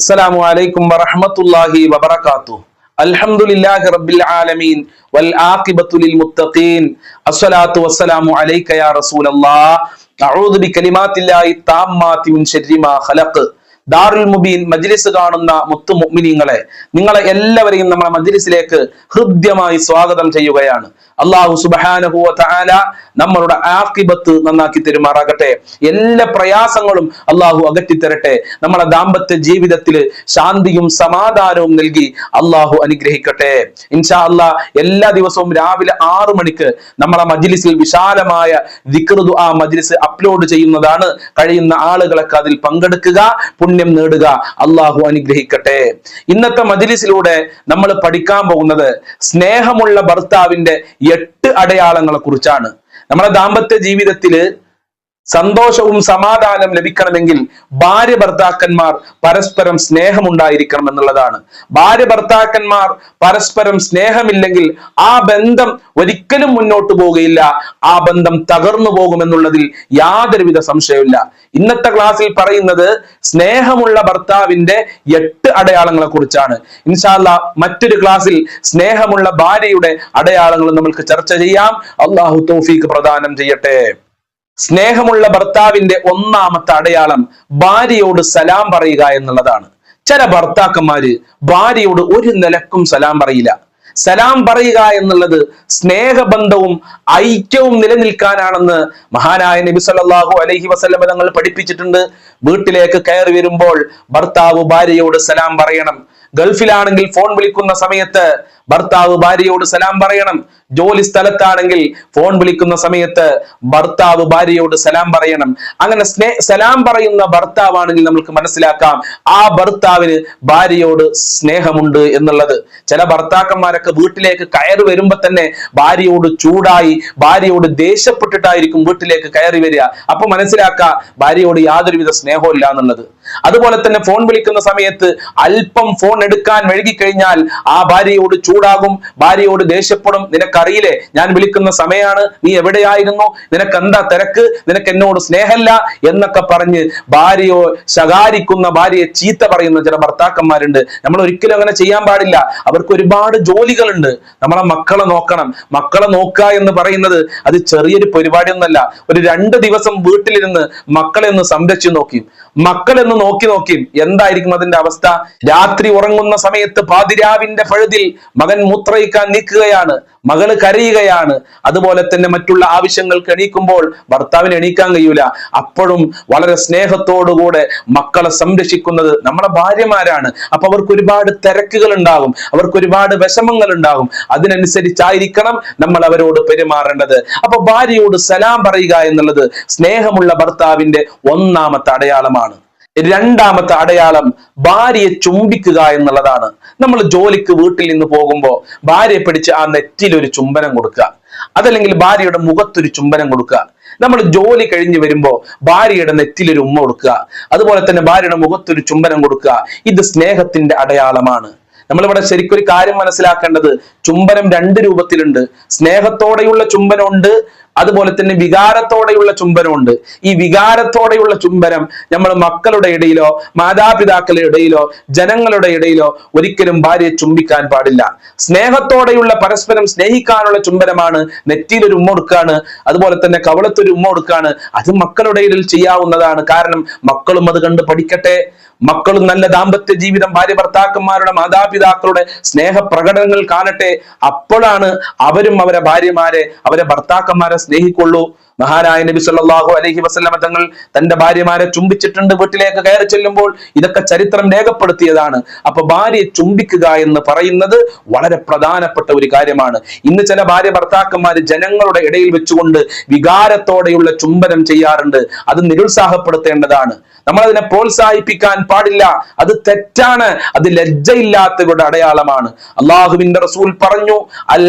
അസ്സലാമു അലൈക്കും വറഹ്മത്തുള്ളാഹി വബറകാതുഹു. അൽഹംദുലില്ലാഹി റബ്ബിൽ ആലമീൻ വൽ ആഖിബത്തു ലിൽ മുത്തഖീൻ. അസ്സലാത്തു വസ്സലാമു അലൈക യാ റസൂലല്ലാഹ് അഊദു ബികലിമാത്തില്ലാഹി താമ്മാതി മിൻ ശർരി മാ ദാറുൽ മുബീൻ മജ്ലിസ് കാണുന്ന മുത്തു മുഅ്മിനീങ്ങളെ നിങ്ങളെ എല്ലാവരെയും നമ്മുടെ മജ്ലിസിലേക്ക് ഹൃദ്യമായി സ്വാഗതം ചെയ്യുകയാണ്. അള്ളാഹു സുബ്ഹാനഹു താല നമ്മളുടെ ആഖിബത്ത് നന്നാക്കി തെരുമാറാകട്ടെ. എല്ലാ പ്രയാസങ്ങളും അള്ളാഹു അകറ്റിത്തരട്ടെ. നമ്മുടെ ദാമ്പത്യ ജീവിതത്തിൽ ശാന്തിയും സമാധാനവും നൽകി അള്ളാഹു അനുഗ്രഹിക്കട്ടെ. ഇൻഷാ അല്ലാ എല്ലാ ദിവസവും രാവിലെ ആറു മണിക്ക് നമ്മളെ മജ്ലിസിൽ വിശാലമായ ദിക്റുദു ആ മജ്ലിസ് അപ്ലോഡ് ചെയ്യുന്നതാണ്. കഴിയുന്ന ആളുകളൊക്കെ അതിൽ പങ്കെടുക്കുക. പുണ്യം നേടുക അള്ളാഹു അനുഗ്രഹിക്കട്ടെ. ഇന്നത്തെ മജിലിസിലൂടെ നമ്മൾ പഠിക്കാൻ പോകുന്നത് സ്നേഹമുള്ള ഭർത്താവിന്റെ എട്ട് അടയാളങ്ങളെ കുറിച്ചാണ് നമ്മുടെ ദാമ്പത്യ ജീവിതത്തിൽ സന്തോഷവും സമാധാനം ലഭിക്കണമെങ്കിൽ ഭാര്യ ഭർത്താക്കന്മാർ പരസ്പരം സ്നേഹമുണ്ടായിരിക്കണം എന്നുള്ളതാണ്. ഭാര്യ ഭർത്താക്കന്മാർ പരസ്പരം സ്നേഹമില്ലെങ്കിൽ ആ ബന്ധം ഒരിക്കലും മുന്നോട്ട് പോവുകയില്ല. ആ ബന്ധം തകർന്നു പോകുമെന്നുള്ളതിൽ യാതൊരുവിധ സംശയമില്ല ഇന്നത്തെ ക്ലാസ്സിൽ പറയുന്നത് സ്നേഹമുള്ള ഭർത്താവിന്റെ എട്ട് അടയാളങ്ങളെ കുറിച്ചാണ് ഇൻഷാല്ല മറ്റൊരു ക്ലാസ്സിൽ സ്നേഹമുള്ള ഭാര്യയുടെ അടയാളങ്ങൾ നമ്മൾക്ക് ചർച്ച ചെയ്യാം. അള്ളാഹു തോഫീക്ക് പ്രദാനം ചെയ്യട്ടെ. സ്നേഹമുള്ള ഭർത്താവിന്റെ ഒന്നാമത്തെ അടയാളം ഭാര്യയോട് സലാം പറയുക എന്നുള്ളതാണ്. ചില ഭർത്താക്കന്മാര് ഭാര്യയോട് ഒരു നിലക്കും സലാം പറയില്ല. സലാം പറയുക എന്നുള്ളത് സ്നേഹബന്ധവും ഐക്യവും നിലനിൽക്കാനാണെന്ന് മഹാനായ നബി സല്ലല്ലാഹു അലൈഹി വസല്ലമ തങ്ങൾ പഠിപ്പിച്ചിട്ടുണ്ട്. വീട്ടിലേക്ക് കയറി വരുമ്പോൾ ഭർത്താവ് ഭാര്യയോട് സലാം പറയണം. ഗൾഫിലാണെങ്കിൽ ഫോൺ വിളിക്കുന്ന സമയത്ത് ഭർത്താവ് ഭാര്യയോട് സലാം പറയണം. ജോലി സ്ഥലത്താണെങ്കിൽ ഫോൺ വിളിക്കുന്ന സമയത്ത് ഭർത്താവ് ഭാര്യയോട് സലാം പറയണം. അങ്ങനെ സ്നേ സലാം പറയുന്ന ഭർത്താവാണെങ്കിൽ നമുക്ക് മനസ്സിലാക്കാം ആ ഭർത്താവിന് ഭാര്യയോട് സ്നേഹമുണ്ട് എന്നുള്ളത്. ചില ഭർത്താക്കന്മാരൊക്കെ വീട്ടിലേക്ക് കയറി വരുമ്പോ തന്നെ ഭാര്യയോട് ചൂടായി ഭാര്യയോട് ദേഷ്യപ്പെട്ടിട്ടായിരിക്കും വീട്ടിലേക്ക് കയറി വരിക. അപ്പൊ മനസ്സിലാക്കുക ഭാര്യയോട് യാതൊരുവിധ സ്നേഹവും ഇല്ല എന്നുള്ളത്. അതുപോലെ തന്നെ ഫോൺ വിളിക്കുന്ന സമയത്ത് അല്പം ഫോൺ എടുക്കാൻ വഴുകിക്കഴിഞ്ഞാൽ ആ ഭാര്യയോട് ചൂടാകും. ഭാര്യയോട് ദേഷ്യപ്പെടും. നിനക്കറിയില്ലേ ഞാൻ വിളിക്കുന്ന സമയമാണ് നീ എവിടെയായിരുന്നു? നിനക്ക് എന്താ തിരക്ക്? നിനക്ക് എന്നോട് സ്നേഹമല്ല എന്നൊക്കെ പറഞ്ഞ് ഭാര്യയോ ശകാരിക്കുന്ന ഭാര്യയെ ചീത്ത പറയുന്ന ചില ഭർത്താക്കന്മാരുണ്ട്. നമ്മൾ ഒരിക്കലും അങ്ങനെ ചെയ്യാൻ പാടില്ല. അവർക്ക് ഒരുപാട് ജോലികളുണ്ട്. നമ്മളെ മക്കളെ നോക്കണം. മക്കളെ നോക്കുക എന്ന് പറയുന്നത് അത് ചെറിയൊരു പരിപാടിയൊന്നല്ല. ഒരു രണ്ട് ദിവസം വീട്ടിലിരുന്ന് മക്കളെ ഒന്ന് സംരക്ഷിച്ചു നോക്കി. മക്കളെന്ന് നോക്കി നോക്കി എന്തായിരിക്കും അതിന്റെ അവസ്ഥ? രാത്രി ഉറങ്ങുന്ന സമയത്ത് പാതിരാവിന്റെ പഴുതിൽ മകൻ മൂത്രയിക്കാൻ നീക്കുകയാണ് മകൾ കരയുകയാണ്. അതുപോലെ തന്നെ മറ്റുള്ള ആവശ്യങ്ങൾക്ക് എണീക്കുമ്പോൾ ഭർത്താവിന് എണീക്കാൻ കഴിയൂല. അപ്പോഴും വളരെ സ്നേഹത്തോടുകൂടെ മക്കളെ സംരക്ഷിക്കുന്നത് നമ്മളെ ഭാര്യമാരാണ്. അപ്പൊ അവർക്ക് ഒരുപാട് തിരക്കുകൾ ഉണ്ടാകും അവർക്ക് ഒരുപാട് വിഷമങ്ങൾ ഉണ്ടാകും. അതിനനുസരിച്ചായിരിക്കണം നമ്മൾ അവരോട് പെരുമാറേണ്ടത്. അപ്പൊ ഭാര്യയോട് സലാം പറയുക എന്നുള്ളത് സ്നേഹമുള്ള ഭർത്താവിന്റെ ഒന്നാമത്തെ അടയാളമാണ്. രണ്ടാമത്തെ അടയാളം ഭാര്യയെ ചുംബിക്കുക എന്നുള്ളതാണ്. നമ്മൾ ജോലിക്ക് വീട്ടിൽ നിന്ന് പോകുമ്പോൾ ഭാര്യയെ പിടിച്ച് ആ നെറ്റിൽ ഒരു ചുംബനം കൊടുക്കുക. അതല്ലെങ്കിൽ ഭാര്യയുടെ മുഖത്തൊരു ചുംബനം കൊടുക്കുക. നമ്മൾ ജോലി കഴിഞ്ഞ് വരുമ്പോൾ ഭാര്യയുടെ നെറ്റിലൊരു ഉമ്മ കൊടുക്കുക. അതുപോലെ തന്നെ ഭാര്യയുടെ മുഖത്തൊരു ചുംബനം കൊടുക്കുക. ഇത് സ്നേഹത്തിന്റെ അടയാളമാണ്. നമ്മളിവിടെ ശരിക്കൊരു കാര്യം മനസ്സിലാക്കേണ്ടത് ചുംബനം രണ്ട് രൂപത്തിലുണ്ട്. സ്നേഹത്തോടെയുള്ള ചുംബനമുണ്ട് അതുപോലെ തന്നെ വികാരത്തോടെയുള്ള ചുംബനമുണ്ട്. ഈ വികാരത്തോടെയുള്ള ചുംബനം നമ്മൾ മക്കളുടെ ഇടയിലോ മാതാപിതാക്കളുടെ ഇടയിലോ ജനങ്ങളുടെ ഇടയിലോ ഒരിക്കലും ഭാര്യയെ ചുംബിക്കാൻ പാടില്ല. സ്നേഹത്തോടെയുള്ള പരസ്പരം സ്നേഹിക്കാനുള്ള ചുംബനമാണ് നെറ്റിയിൽ ഒരു ഉമ്മ കൊടുക്കാണ് അതുപോലെ തന്നെ കവളത്തൊരു ഉമ്മ കൊടുക്കാണ്. അത് മക്കളുടെ ഇടയിൽ ചെയ്യാവുന്നതാണ്. കാരണം മക്കളും അത് കണ്ട് പഠിക്കട്ടെ. മക്കളും നല്ല ദാമ്പത്യ ജീവിതം ഭാര്യ ഭർത്താക്കന്മാരുടെ മാതാപിതാക്കളുടെ സ്നേഹ പ്രകടനങ്ങൾ കാണട്ടെ. അപ്പോഴാണ് അവരും അവരെ ഭാര്യമാരെ അവരെ ഭർത്താക്കന്മാരെ സ്നേഹിക്കൊള്ളൂ. മഹാനായ നബി സല്ലല്ലാഹു അലൈഹി വസല്ലമ തങ്ങൾ തന്റെ ഭാര്യമാരെ ചുംബിച്ചിട്ടുണ്ട് വീട്ടിലേക്ക് കയറി ചെല്ലുമ്പോൾ ഇതൊക്കെ ചരിത്രം രേഖപ്പെടുത്തിയതാണ്. അപ്പൊ ഭാര്യയെ ചുംബിക്കുക എന്ന് പറയുന്നത് വളരെ പ്രധാനപ്പെട്ട ഒരു കാര്യമാണ്. ഇന്ന് ചില ഭാര്യ ഭർത്താക്കന്മാർ ജനങ്ങളുടെ ഇടയിൽ വെച്ചുകൊണ്ട് വികാരത്തോടെയുള്ള ചുംബനം ചെയ്യാറുണ്ട്. അത് നിരുത്സാഹപ്പെടുത്തേണ്ടതാണ്. നമ്മൾ അതിനെ പ്രോത്സാഹിപ്പിക്കാൻ പാടില്ല. അത് തെറ്റാണ്. അത് ലജ്ജയില്ലാത്തവരുടെ അടയാളമാണ്. അള്ളാഹുവിന്റെ റസൂൽ പറഞ്ഞു അൽ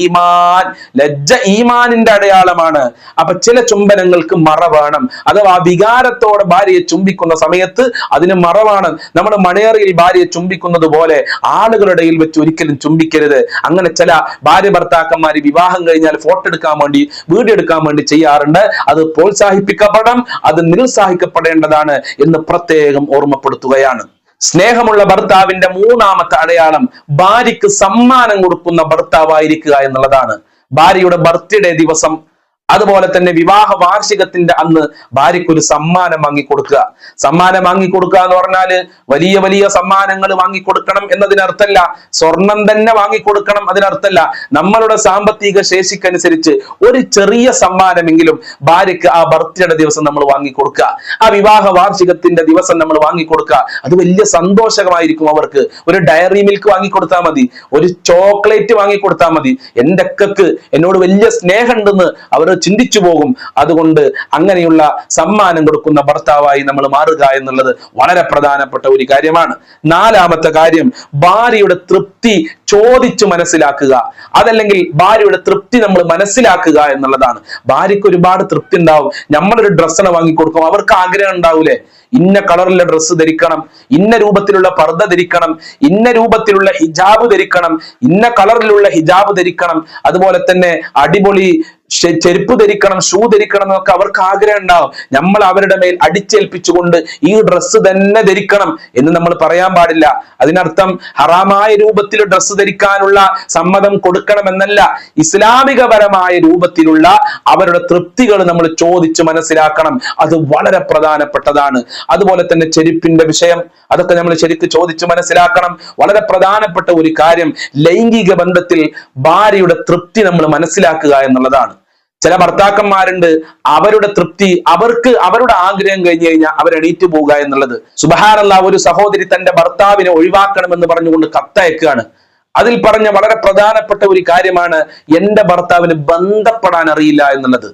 ഈമാൻ. ലജ്ജ ഈമാനിന്റെ അടയാളം അടയാളമാണ് അപ്പൊ ചില ചുംബനങ്ങൾക്ക് മറ വേണം അഥവാ വികാരത്തോടെ ഭാര്യയെ ചുംബിക്കുന്ന സമയത്ത് അതിന് മറവാണ്. നമ്മൾ മണേറിയിൽ ഭാര്യയെ ചുംബിക്കുന്നത് പോലെ ആളുകളുടെ ഇടയിൽ വെച്ച് ഒരിക്കലും ചുംബിക്കരുത്. അങ്ങനെ ചില ഭാര്യ ഭർത്താക്കന്മാർ വിവാഹം കഴിഞ്ഞാൽ ഫോട്ടോ എടുക്കാൻ വേണ്ടി വീഡിയോ എടുക്കാൻ വേണ്ടി ചെയ്യാറുണ്ട്. അത് പ്രോത്സാഹിപ്പിക്കപ്പെടണം അത് നിരുത്സാഹിക്കപ്പെടേണ്ടതാണ് എന്ന് പ്രത്യേകം ഓർമ്മപ്പെടുത്തുകയാണ്. സ്നേഹമുള്ള ഭർത്താവിന്റെ മൂന്നാമത്തെ അടയാളം ഭാര്യയ്ക്ക് സമ്മാനം കൊടുക്കുന്ന ഭർത്താവായിരിക്കുക എന്നുള്ളതാണ്. ഭാര്യയുടെ ബർത്ത്ഡേ ദിവസം അതുപോലെ തന്നെ വിവാഹ വാർഷികത്തിന്റെ അന്ന് ഭാര്യയ്ക്ക് ഒരു സമ്മാനം വാങ്ങിക്കൊടുക്കുക. സമ്മാനം വാങ്ങിക്കൊടുക്കുക എന്ന് പറഞ്ഞാൽ വലിയ വലിയ സമ്മാനങ്ങൾ വാങ്ങിക്കൊടുക്കണം എന്നതിനർത്ഥമല്ല. സ്വർണം തന്നെ വാങ്ങിക്കൊടുക്കണം അതിനർത്ഥമല്ല. നമ്മളുടെ സാമ്പത്തിക ശേഷിക്കനുസരിച്ച് ഒരു ചെറിയ സമ്മാനമെങ്കിലും ഭാര്യയ്ക്ക് ആ ബർത്ത്ഡേയുടെ ദിവസം നമ്മൾ വാങ്ങിക്കൊടുക്കുക. ആ വിവാഹ വാർഷികത്തിന്റെ ദിവസം നമ്മൾ വാങ്ങിക്കൊടുക്കുക. അത് വലിയ സന്തോഷമായിരിക്കും അവർക്ക്. ഒരു ഡയറി മിൽക്ക് വാങ്ങിക്കൊടുത്താൽ മതി. ഒരു ചോക്ലേറ്റ് വാങ്ങിക്കൊടുത്താൽ മതി. എന്റെ അക്കക്ക് എന്നോട് വലിയ സ്നേഹമുണ്ടെന്ന് അവർ ചിന്തിച്ചു പോകും. അതുകൊണ്ട് അങ്ങനെയുള്ള സമ്മാനം കൊടുക്കുന്ന ഭർത്താവായി നമ്മൾ മാറുക എന്നുള്ളത് വളരെ പ്രധാനപ്പെട്ട ഒരു കാര്യമാണ്. നാലാമത്തെ കാര്യം ഭാര്യയുടെ തൃപ്തി ചോദിച്ചു മനസ്സിലാക്കുക. അതല്ലെങ്കിൽ ഭാര്യയുടെ തൃപ്തി നമ്മൾ മനസ്സിലാക്കുക എന്നുള്ളതാണ്. ഭാര്യയ്ക്ക് ഒരുപാട് തൃപ്തി ഉണ്ടാവും. നമ്മളൊരു ഡ്രസ്സിനെ വാങ്ങിക്കൊടുക്കും അവർക്ക് ആഗ്രഹം ഉണ്ടാവൂലേ? ഇന്ന കളറിലെ ഡ്രസ്സ് ധരിക്കണം. ഇന്ന രൂപത്തിലുള്ള പർദ്ദ ധരിക്കണം. ഇന്ന രൂപത്തിലുള്ള ഹിജാബ് ധരിക്കണം. ഇന്ന കളറിലുള്ള ഹിജാബ് ധരിക്കണം. അതുപോലെ തന്നെ അടിപൊളി ചെരുപ്പ് ധരിക്കണം ഷൂ ധരിക്കണം എന്നൊക്കെ അവർക്ക് ആഗ്രഹം ഉണ്ടാവും. നമ്മൾ അവരുടെ മേൽ അടിച്ചേൽപ്പിച്ചുകൊണ്ട് ഈ ഡ്രസ്സ് തന്നെ ധരിക്കണം എന്ന് നമ്മൾ പറയാൻ പാടില്ല. അതിനർത്ഥം ഹറാമായ രൂപത്തിൽ ഡ്രസ്സ് ധരിക്കാനുള്ള സമ്മതം കൊടുക്കണമെന്നല്ല ഇസ്ലാമികപരമായ രൂപത്തിലുള്ള അവരുടെ തൃപ്തികൾ നമ്മൾ ചോദിച്ച് മനസ്സിലാക്കണം. അത് വളരെ പ്രധാനപ്പെട്ടതാണ്. അതുപോലെ തന്നെ ചെരുപ്പിന്റെ വിഷയം അതൊക്കെ നമ്മൾ ശരിക്ക് ചോദിച്ച് മനസ്സിലാക്കണം. വളരെ പ്രധാനപ്പെട്ട ഒരു കാര്യം ലൈംഗിക ബന്ധത്തിൽ ഭാര്യയുടെ തൃപ്തി നമ്മൾ മനസ്സിലാക്കുക എന്നുള്ളതാണ്. ചില ഭർത്താക്കന്മാരുണ്ട് അവരുടെ തൃപ്തി അവർക്ക് അവരുടെ ആഗ്രഹം കഴിഞ്ഞു കഴിഞ്ഞാൽ അവർ എണീറ്റ് പോവുക എന്നുള്ളത്. സുബഹാനല്ല ഒരു സഹോദരി തന്റെ ഭർത്താവിനെ ഒഴിവാക്കണമെന്ന് പറഞ്ഞുകൊണ്ട് കത്തയക്കുകയാണ്. അതിൽ പറഞ്ഞ വളരെ പ്രധാനപ്പെട്ട ഒരു കാര്യമാണ് എന്റെ ഭർത്താവിന് ബന്ധപ്പെടാൻ അറിയില്ല എന്നുള്ളത്.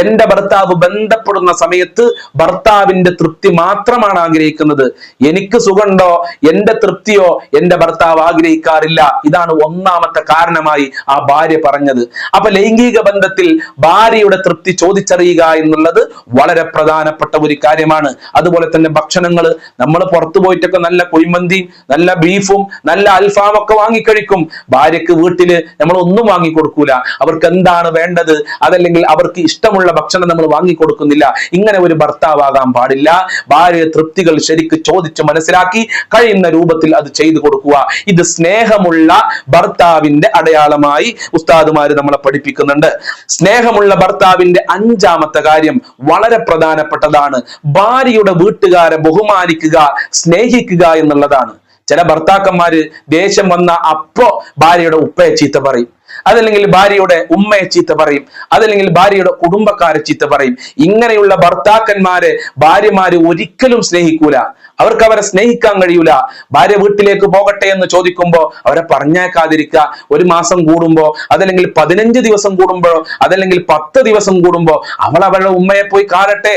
എന്റെ ഭർത്താവ് ബന്ധപ്പെടുന്ന സമയത്ത് ഭർത്താവിന്റെ തൃപ്തി മാത്രമാണ് ആഗ്രഹിക്കുന്നത്. എനിക്ക് സുഖമുണ്ടോ? എന്റെ തൃപ്തിയോ എന്റെ ഭർത്താവ് ആഗ്രഹിക്കാറില്ല. ഇതാണ് ഒന്നാമത്തെ കാരണമായി ആ ഭാര്യ പറഞ്ഞത്. അപ്പൊ ലൈംഗിക ബന്ധത്തിൽ ഭാര്യയുടെ തൃപ്തി ചോദിച്ചറിയുക എന്നുള്ളത് വളരെ പ്രധാനപ്പെട്ട ഒരു കാര്യമാണ്. അതുപോലെ തന്നെ ഭക്ഷണങ്ങൾ നമ്മൾ പുറത്തു പോയിട്ടൊക്കെ നല്ല കുഴിമന്തിയും നല്ല ബീഫും നല്ല അൽഫാം ഒക്കെ വാങ്ങിക്കഴിക്കും. ഭാര്യക്ക് വീട്ടിൽ നമ്മൾ ഒന്നും വാങ്ങിക്കൊടുക്കൂല. അവർക്ക് എന്താണ് വേണ്ടത്? അതല്ലെങ്കിൽ അവർക്ക് ഇഷ്ടമുള്ള ഭക്ഷണം നമ്മൾ വാങ്ങിക്കൊടുക്കുന്നില്ല. ഇങ്ങനെ ഒരു ഭർത്താവാകാൻ പാടില്ല. ഭാര്യ തൃപ്തികൾ ശരിക്ക് ചോദിച്ച് മനസ്സിലാക്കി കഴിയുന്ന രൂപത്തിൽ അത് ചെയ്തു കൊടുക്കുക. ഇത് സ്നേഹമുള്ള ഭർത്താവിന്റെ അടയാളമായി ഉസ്താദുമാര് നമ്മളെ പഠിപ്പിക്കുന്നുണ്ട്. സ്നേഹമുള്ള ഭർത്താവിന്റെ അഞ്ചാമത്തെ കാര്യം വളരെ പ്രധാനപ്പെട്ടതാണ്. ഭാര്യയുടെ വീട്ടുകാരെ ബഹുമാനിക്കുക സ്നേഹിക്കുക എന്നുള്ളതാണ്. ചില ഭർത്താക്കന്മാര് ദേഷ്യം വന്ന അപ്പോ ഭാര്യയുടെ ഉപ്പയെ ചീത്ത പറയും. അതല്ലെങ്കിൽ ഭാര്യയുടെ ഉമ്മയെ ചീത്ത പറയും. അതല്ലെങ്കിൽ ഭാര്യയുടെ കുടുംബക്കാരെ ചീത്ത പറയും. ഇങ്ങനെയുള്ള ഭർത്താക്കന്മാരെ ഭാര്യമാര് ഒരിക്കലും സ്നേഹിക്കൂല. അവർക്ക് അവരെ സ്നേഹിക്കാൻ കഴിയൂല. ഭാര്യ വീട്ടിലേക്ക് പോകട്ടെ എന്ന് ചോദിക്കുമ്പോൾ അവരെ പറഞ്ഞേക്കാതിരിക്കുക ഒരു മാസം കൂടുമ്പോ അതല്ലെങ്കിൽ പതിനഞ്ച് ദിവസം കൂടുമ്പോഴോ അതല്ലെങ്കിൽ പത്ത് ദിവസം കൂടുമ്പോ അവൾ അവളുടെ ഉമ്മയെ പോയി കാണട്ടെ.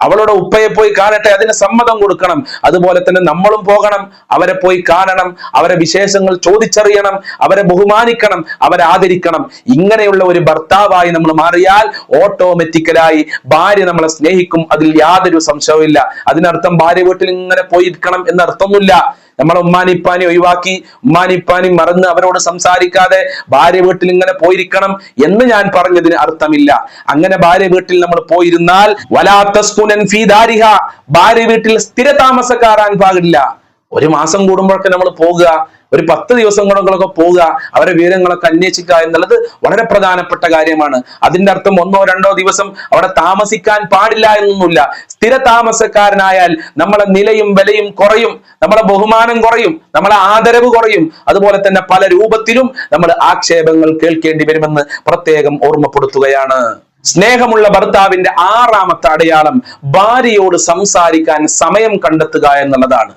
അവളുടെ ഉപ്പയെ പോയി കാണട്ടെ അതിന് സമ്മതം കൊടുക്കണം. അതുപോലെ തന്നെ നമ്മളും പോകണം അവരെ പോയി കാണണം അവരെ വിശേഷങ്ങൾ ചോദിച്ചറിയണം അവരെ ബഹുമാനിക്കണം അവരെ ആദരിക്കണം. ഇങ്ങനെയുള്ള ഒരു ഭർത്താവായി നമ്മൾ മാറിയാൽ ഓട്ടോമാറ്റിക്കലായി ഭാര്യ നമ്മളെ സ്നേഹിക്കും അതിൽ യാതൊരു സംശയവും അതിനർത്ഥം ഭാര്യ വീട്ടിൽ ഇങ്ങനെ പോയിരിക്കണം എന്ന അർത്ഥമൊന്നുമില്ല നമ്മളെ ഉമ്മാനിപ്പാനി ഒഴിവാക്കി ഉമ്മാനിപ്പാനി മറന്ന് അവരോട് സംസാരിക്കാതെ ഭാര്യ വീട്ടിൽ ഇങ്ങനെ പോയിരിക്കണം എന്ന് ഞാൻ പറഞ്ഞതിന് അർത്ഥമില്ല. അങ്ങനെ ഭാര്യ വീട്ടിൽ നമ്മൾ പോയിരുന്നാൽ വലാത്തസ്കുനൻ ഫീ ദാരിഹ ഭാര്യ വീട്ടിൽ സ്ഥിര താമസക്കാരാൻ പാടില്ല. ഒരു മാസം കൂടുമ്പോഴൊക്കെ നമ്മൾ പോകുക ഒരു പത്ത് ദിവസം കൊണ്ടൊക്കെ പോവുക അവരെ വിവരങ്ങളൊക്കെ അന്വേഷിക്കുക എന്നുള്ളത് വളരെ പ്രധാനപ്പെട്ട കാര്യമാണ്. അതിന്റെ അർത്ഥം ഒന്നോ രണ്ടോ ദിവസം അവിടെ താമസിക്കാൻ പാടില്ല എന്നൊന്നുമില്ല. സ്ഥിര താമസക്കാരനായാൽ നമ്മളെ നിലയും വിലയും കുറയും നമ്മളെ ബഹുമാനം കുറയും നമ്മളെ ആദരവ് കുറയും. അതുപോലെ തന്നെ പല രൂപത്തിലും നമ്മൾ ആക്ഷേപങ്ങൾ കേൾക്കേണ്ടി വരുമെന്ന് പ്രത്യേകം ഓർമ്മപ്പെടുത്തുകയാണ്. സ്നേഹമുള്ള ഭർത്താവിന്റെ ആറാമത്തെ അടയാളം ഭാര്യയോട് സംസാരിക്കാൻ സമയം കണ്ടെത്തുക എന്നുള്ളതാണ്.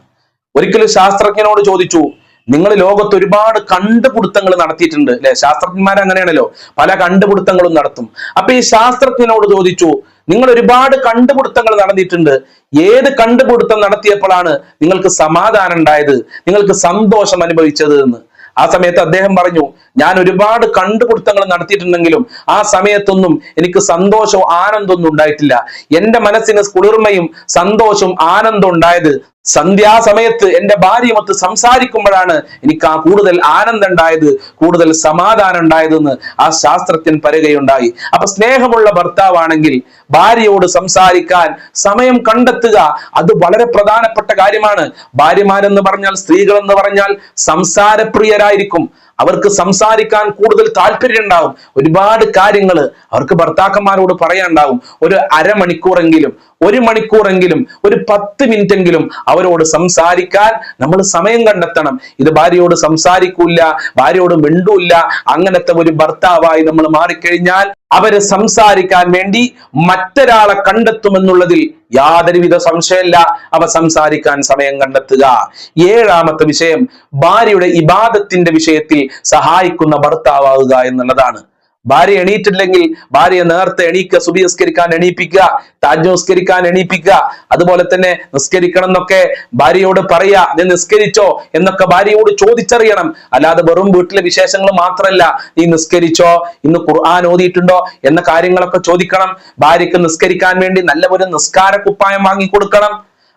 ഒരിക്കലും ശാസ്ത്രജ്ഞനോട് ചോദിച്ചു നിങ്ങൾ ലോകത്ത് ഒരുപാട് കണ്ടുപിടുത്തങ്ങൾ നടത്തിയിട്ടുണ്ട് അല്ലെ? ശാസ്ത്രജ്ഞന്മാർ അങ്ങനെയാണല്ലോ. പല കണ്ടുപിടുത്തങ്ങളും നടത്തും. അപ്പൊ ഈ ശാസ്ത്രജ്ഞനോട് ചോദിച്ചു നിങ്ങൾ ഒരുപാട് കണ്ടുപിടുത്തങ്ങൾ നടന്നിട്ടുണ്ട്. ഏത് കണ്ടുപിടുത്തം നടത്തിയപ്പോഴാണ് നിങ്ങൾക്ക് സമാധാനം ഉണ്ടായത്? നിങ്ങൾക്ക് സന്തോഷം അനുഭവിച്ചത് എന്ന്? ആ സമയത്ത് അദ്ദേഹം പറഞ്ഞു ഞാൻ ഒരുപാട് കണ്ടുപിടുത്തങ്ങൾ നടത്തിയിട്ടുണ്ടെങ്കിലും ആ സമയത്തൊന്നും എനിക്ക് സന്തോഷവും ആനന്ദമൊന്നും ഉണ്ടായിട്ടില്ല. എന്റെ മനസ്സിന് കുളിർമയും സന്തോഷവും ആനന്ദം ഉണ്ടായത് സന്ധ്യാസമയത്ത് എന്റെ ഭാര്യയുമൊത്ത് സംസാരിക്കുമ്പോഴാണ് എനിക്ക് ആ കൂടുതൽ ആനന്ദം ഉണ്ടായത് കൂടുതൽ സമാധാനം ഉണ്ടായതെന്ന് ആ ശാസ്ത്രജ്ഞൻ പറയുകയുണ്ടായി. അപ്പൊ സ്നേഹമുള്ള ഭർത്താവാണെങ്കിൽ ഭാര്യയോട് സംസാരിക്കാൻ സമയം കണ്ടെത്തുക അത് വളരെ പ്രധാനപ്പെട്ട കാര്യമാണ്. ഭാര്യമാരെന്ന് പറഞ്ഞാൽ സ്ത്രീകൾ എന്ന് പറഞ്ഞാൽ സംസാരപ്രിയരായിരിക്കും. അവർക്ക് സംസാരിക്കാൻ കൂടുതൽ താല്പര്യം ഉണ്ടാവും ഒരുപാട് കാര്യങ്ങൾ അവർക്ക് ഭർത്താക്കന്മാരോട് പറയാനുണ്ടാവും. ഒരു അരമണിക്കൂറെങ്കിലും ഒരു മണിക്കൂറെങ്കിലും ഒരു പത്ത് മിനിറ്റ് എങ്കിലും അവരോട് സംസാരിക്കാൻ നമ്മൾ സമയം കണ്ടെത്തണം. ഇത് ഭാര്യയോട് സംസാരിക്കൂല ഭാര്യയോട് മിണ്ടൂല്ല അങ്ങനത്തെ ഒരു ഭർത്താവായി നമ്മൾ മാറിക്കഴിഞ്ഞാൽ അവർ സംസാരിക്കാൻ വേണ്ടി മറ്റൊരാളെ കണ്ടെത്തുമെന്നുള്ളതിൽ യാതൊരുവിധ സംശയമില്ല. അവ സംസാരിക്കാൻ സമയം കണ്ടെത്തുക. ഏഴാമത്തെ വിഷയം ഭാര്യയുടെ ഇബാദത്തിന്റെ വിഷയത്തിൽ സഹായിക്കുന്ന ഭർത്താവുക എന്നുള്ളതാണ്. ഭാര്യ എണീറ്റില്ലെങ്കിൽ ഭാര്യ നേരത്തെ എണീക്കുക സുബി നിസ്കരിക്കാൻ എണീപ്പിക്കുക താജ് നിസ്കരിക്കാൻ എണീപ്പിക്കുക അതുപോലെ തന്നെ നിസ്കരിക്കണം എന്നൊക്കെ ഭാര്യയോട് പറയാ നീ നിസ്കരിച്ചോ? എന്നൊക്കെ ഭാര്യയോട് ചോദിച്ചറിയണം. അല്ലാതെ വെറും വീട്ടിലെ വിശേഷങ്ങൾ മാത്രമല്ല നീ നിസ്കരിച്ചോ? ഇന്ന് ഖുർആൻ ഓതിയിട്ടുണ്ടോ? എന്ന കാര്യങ്ങളൊക്കെ ചോദിക്കണം. ഭാര്യക്ക് നിസ്കരിക്കാൻ വേണ്ടി നല്ല ഒരു നിസ്കാര കുപ്പായം വാങ്ങി കൊടുക്കണം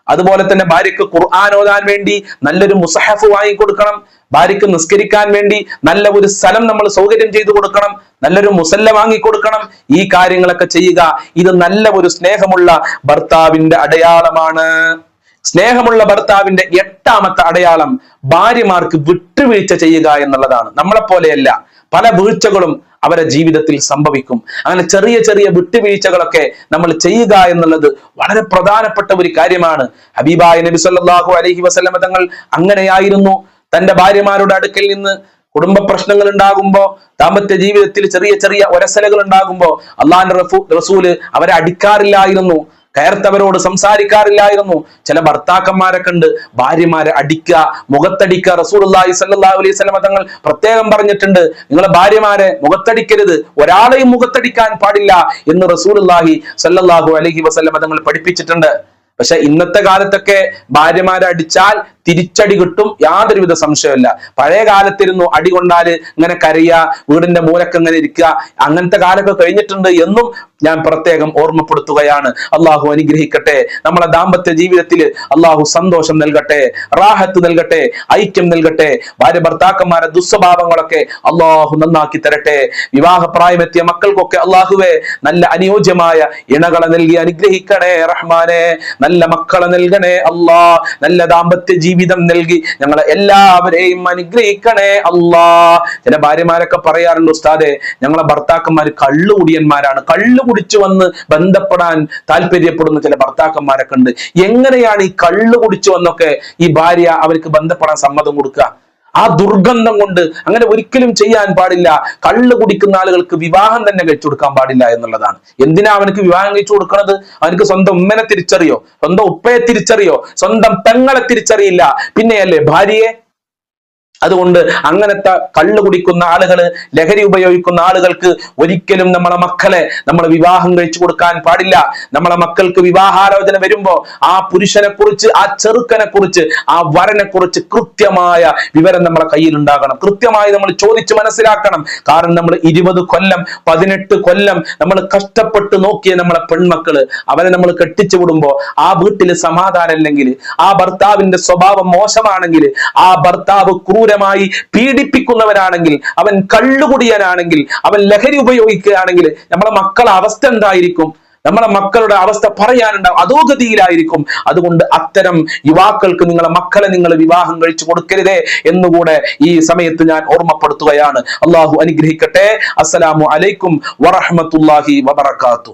അതുപോലെ തന്നെ ഭാര്യക്ക് ഖുർആൻ ഓതാൻ വേണ്ടി നല്ലൊരു മുസഹഫ് വാങ്ങിക്കൊടുക്കണം. ഭാര്യക്ക് നിസ്കരിക്കാൻ വേണ്ടി നല്ല ഒരു സ്ഥലം നമ്മൾ സൗകര്യം ചെയ്തു കൊടുക്കണം. നല്ലൊരു മുസല്ല വാങ്ങിക്കൊടുക്കണം. ഈ കാര്യങ്ങളൊക്കെ ചെയ്യുക. ഇത് നല്ല ഒരു സ്നേഹമുള്ള ഭർത്താവിന്റെ അടയാളമാണ്. സ്നേഹമുള്ള ഭർത്താവിന്റെ എട്ടാമത്തെ അടയാളം ഭാര്യമാർക്ക് വിട്ടുവീഴ്ച ചെയ്യുക എന്നുള്ളതാണ്. നമ്മളെ പോലെയല്ല പല വീഴ്ചകളും അവരെ ജീവിതത്തിൽ സംഭവിക്കും. അങ്ങനെ ചെറിയ ചെറിയ വിട്ടുവീഴ്ചകളൊക്കെ നമ്മൾ ചെയ്യുക എന്നുള്ളത് വളരെ പ്രധാനപ്പെട്ട ഒരു കാര്യമാണ്. ഹബീബായ നബി സല്ലല്ലാഹു അലൈഹി വസല്ലമ തങ്ങൾ അങ്ങനെയായിരുന്നു. തന്റെ ഭാര്യമാരുടെ അടുക്കൽ നിന്ന് കുടുംബ പ്രശ്നങ്ങൾ ഉണ്ടാകുമ്പോ ദാമ്പത്യ ജീവിതത്തിൽ ചെറിയ ചെറിയ ഒരസലകൾ ഉണ്ടാകുമ്പോൾ അള്ളാഹിന്റെ റസൂൽ അവരെ അടിക്കാറില്ലായിരുന്നു. കയർത്തവരോട് സംസാരിക്കാറില്ലായിരുന്നു. ചില ഭർത്താക്കന്മാരെ കണ്ട് ഭാര്യമാരെ അടിക്കുക മുഖത്തടിക്കുക. റസൂലി സല്ലാ അലൈഹി സ്വലമ തങ്ങൾ പ്രത്യേകം പറഞ്ഞിട്ടുണ്ട്. നിങ്ങളെ ഭാര്യമാരെ മുഖത്തടിക്കരുത്. ഒരാളെയും മുഖത്തടിക്കാൻ പാടില്ല എന്ന് റസൂലുല്ലാഹി സല്ലാഹു അലഹി വസ്ലമ തങ്ങൾ പഠിപ്പിച്ചിട്ടുണ്ട്. പക്ഷെ ഇന്നത്തെ കാലത്തൊക്കെ ഭാര്യമാരെ അടിച്ചാൽ തിരിച്ചടി കിട്ടും. യാതൊരുവിധ സംശയമില്ല പഴയ കാലത്തിരുന്നു അടി കൊണ്ടാൽ ഇങ്ങനെ കരയുക വീടിന്റെ മൂലക്ക് ഇങ്ങനെ ഇരിക്കുക അങ്ങനത്തെ കാലമൊക്കെ കഴിഞ്ഞിട്ടുണ്ട് എന്നും ഞാൻ പ്രത്യേകം ഓർമ്മപ്പെടുത്തുകയാണ്. അള്ളാഹു അനുഗ്രഹിക്കട്ടെ. നമ്മളെ ദാമ്പത്യ ജീവിതത്തിൽ അള്ളാഹു സന്തോഷം നൽകട്ടെ റാഹത്ത് നൽകട്ടെ ഐക്യം നൽകട്ടെ ഭാര്യ ഭർത്താക്കന്മാരെ ദുസ്വഭാവങ്ങളൊക്കെ അള്ളാഹു നന്നാക്കി തരട്ടെ. വിവാഹ പ്രായമെത്തിയ മക്കൾക്കൊക്കെ അള്ളാഹുവെ നല്ല അനുയോജ്യമായ ഇണകളെ നൽകി അനുഗ്രഹിക്കണേ റഹ്മാനെ. നല്ല മക്കളെ നൽകണേ അള്ളാ. നല്ല ദാമ്പത്യ ജീവിതം നൽകി ഞങ്ങളെ എല്ലാവരെയും അനുഗ്രഹിക്കണേ അള്ളാ. ചില ഭാര്യമാരൊക്കെ പറയാറുണ്ട് ഉസ്താദെ ഞങ്ങളെ ഭർത്താക്കന്മാർ കള്ളുകുടിയന്മാരാണ്. കള്ളു കുടിച്ചു വന്ന് ബന്ധപ്പെടാൻ താല്പര്യപ്പെടുന്ന ചില ഭർത്താക്കന്മാരൊക്കെ ഉണ്ട് എങ്ങനെയാണ് ഈ കള്ളു കുടിച്ചു വന്നൊക്കെ ഈ ഭാര്യ അവർക്ക് ബന്ധപ്പെടാൻ സമ്മതം കൊടുക്കുക? ആ ദുർഗന്ധം കൊണ്ട് അങ്ങനെ ഒരിക്കലും ചെയ്യാൻ പാടില്ല. കള്ള് കുടിക്കുന്ന ആളുകൾക്ക് വിവാഹം തന്നെ കഴിച്ചു കൊടുക്കാൻ പാടില്ല എന്നുള്ളതാണ്. എന്തിനാ അവനക്ക് വിവാഹം കഴിച്ചു കൊടുക്കുന്നത് അവനക്ക് സ്വന്തം ഉമ്മനെ തിരിച്ചറിയോ? സ്വന്തം ഉപ്പയെ തിരിച്ചറിയോ? സ്വന്തം പെങ്ങളെ തിരിച്ചറിയില്ല. പിന്നെയല്ലേ ഭാര്യയെ? അതുകൊണ്ട് അങ്ങനത്തെ കള്ളു കുടിക്കുന്ന ആളുകൾ ലഹരി ഉപയോഗിക്കുന്ന ആളുകൾക്ക് ഒരിക്കലും നമ്മളെ മക്കളെ നമ്മൾ വിവാഹം കഴിച്ചു കൊടുക്കാൻ പാടില്ല. നമ്മളെ മക്കൾക്ക് വിവാഹാലോചന വരുമ്പോ ആ പുരുഷനെ കുറിച്ച് ആ ചെറുക്കനെ കുറിച്ച് ആ വരനെ കുറിച്ച് കൃത്യമായ വിവരം നമ്മളെ കയ്യിൽ ഉണ്ടാകണം കൃത്യമായി നമ്മൾ ചോദിച്ച് മനസ്സിലാക്കണം. കാരണം നമ്മൾ ഇരുപത് കൊല്ലം പതിനെട്ട് കൊല്ലം നമ്മൾ കഷ്ടപ്പെട്ട് നോക്കിയ നമ്മളെ പെൺമക്കൾ അവരെ നമ്മൾ കെട്ടിച്ചു വിടുമ്പോ ആ വീട്ടിൽ സമാധാനം ഇല്ലെങ്കിൽ ആ ഭർത്താവിന്റെ സ്വഭാവം മോശമാണെങ്കിൽ ആ ഭർത്താവ് ക്രൂര ക്രൂരമായി പീഡിപ്പിക്കുന്നവനാണെങ്കിൽ അവൻ കള്ളുകുടിയനാണെങ്കിൽ അവൻ ലഹരി ഉപയോഗിക്കുകയാണെങ്കിൽ നമ്മളെ മക്കളെ അവസ്ഥ എന്തായിരിക്കും? നമ്മളെ മക്കളുടെ അവസ്ഥ പറയാനുണ്ടാവും അധോഗതിയിലായിരിക്കും. അതുകൊണ്ട് അത്തരം യുവാക്കൾക്ക് നിങ്ങളെ മക്കളെ നിങ്ങൾ വിവാഹം കഴിച്ചു കൊടുക്കരുതേ എന്നുകൂടെ ഈ സമയത്ത് ഞാൻ ഓർമ്മപ്പെടുത്തുകയാണ്. അള്ളാഹു അനുഗ്രഹിക്കട്ടെ. അസ്സലാമു അലൈക്കും വറഹമത്തുല്ലാഹി വബർക്കാത്തു